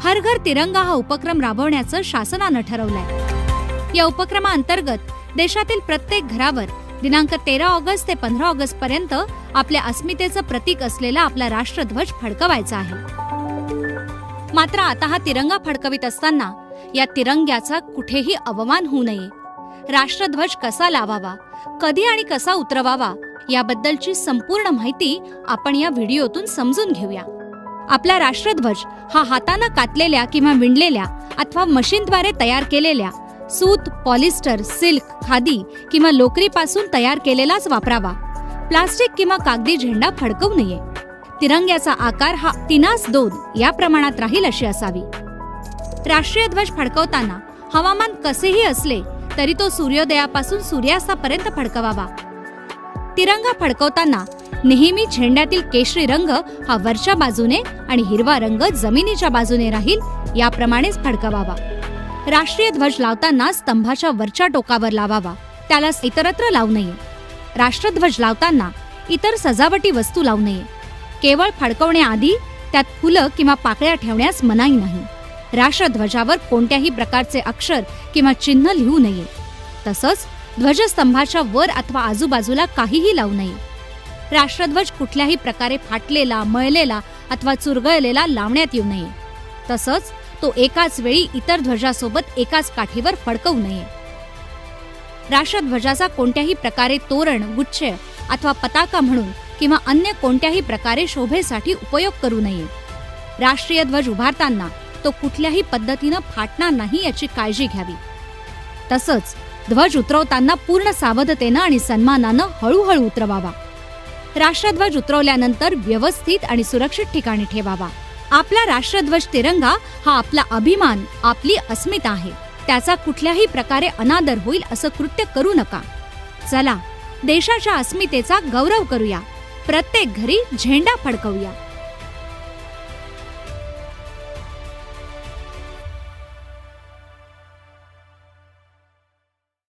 हर घर तिरंगा हा उपक्रम राबवण्याचं शासनानं ठरवलंय. या उपक्रमाअंतर्गत देशातील प्रत्येक घरावर दिनांक तेरा ऑगस्ट ते पंधरा ऑगस्ट पर्यंत आपल्या अस्मितेचं प्रतीक असलेला आपला राष्ट्रध्वज फडकवायचा आहे. मात्र आता हा तिरंगा फडकवित असताना या तिरंग्याचा कुठेही अवमान होऊ नये. राष्ट्रध्वज कसा लावावा कधी आणि कसा उतरवावा याबद्दलची संपूर्ण माहिती आपण या व्हिडिओतून समजून घेऊया. आपला राष्ट्रध्वज हा हातानं कातलेल्या किंवा विणलेल्या अथवा मशीनद्वारे तयार केलेल्या सूत पॉलिस्टर सिल्क खादी किंवा लोकरीपासून तयार केलेलाच वापरावा. प्लास्टिक किंवा कागदी झेंडा फडकवू नये. तिरंग्याचा आकार हा तिनास दोन या प्रमाणात राहील अशी असावी. राष्ट्रीय ध्वज फडकवताना हवामान कसेही असले तरी तो सूर्योदयापासून सूर्यास्तापर्यंत फडकवावा. तिरंगा फडकवताना नेहमी झेंड्यातील केशरी रंग हा वरच्या बाजूने आणि हिरवा रंग जमिनीच्या बाजूने राहील याप्रमाणेच फडकवावा. राष्ट्रीय ध्वज लावताना स्तंभाच्या वरच्या टोकावर लावावा त्याला इतरत्र लावू नये. राष्ट्रध्वज लावताना इतर सजावटी वस्तू लावू नये. केवळ फडकवण्याआधी त्यात फुलं किंवा पाकळ्या ठेवण्यास मनाई नाही. राष्ट्रध्वजावर कोणत्याही प्रकारचे अक्षर किंवा चिन्ह लिहू नये. तसंच ध्वजस्तंभाच्या वर अथवा आजूबाजूला काहीही लावू नये. राष्ट्रध्वज कुठल्याही प्रकारे फाटलेला मळलेला अथवा चुरगळलेला लावण्यात येऊ नये. तसंच तो एकाच वेळी इतर ध्वजासोबत एकाच काठीवर फडकवू नये. राष्ट्रध्वजाचा कोणत्याही प्रकारे तोरण गुच्छ अथवा पताका म्हणून किंवा अन्य कोणत्याही प्रकारे शोभेसाठी उपयोग करू नये. राष्ट्रीय ध्वज उभारताना तो कुठल्याही पद्धतीनं फाटणार नाही याची काळजी घ्यावी. तसंच ध्वज उतरवताना पूर्ण सावधतेनं आणि सन्मानानं हळूहळू उतरवावा. राष्ट्रध्वज उतरवल्यानंतर व्यवस्थित आणि सुरक्षित ठिकाणी ठेवावा. आपला राष्ट्रध्वज तिरंगा हा आपला अभिमान आपली अस्मिता आहे. त्याचा कुठल्याही प्रकारे अनादर होईल असं कृत्य करू नका. चला देशाच्या अस्मितेचा गौरव करूया. प्रत्येक घरी झेंडा फडकवूया.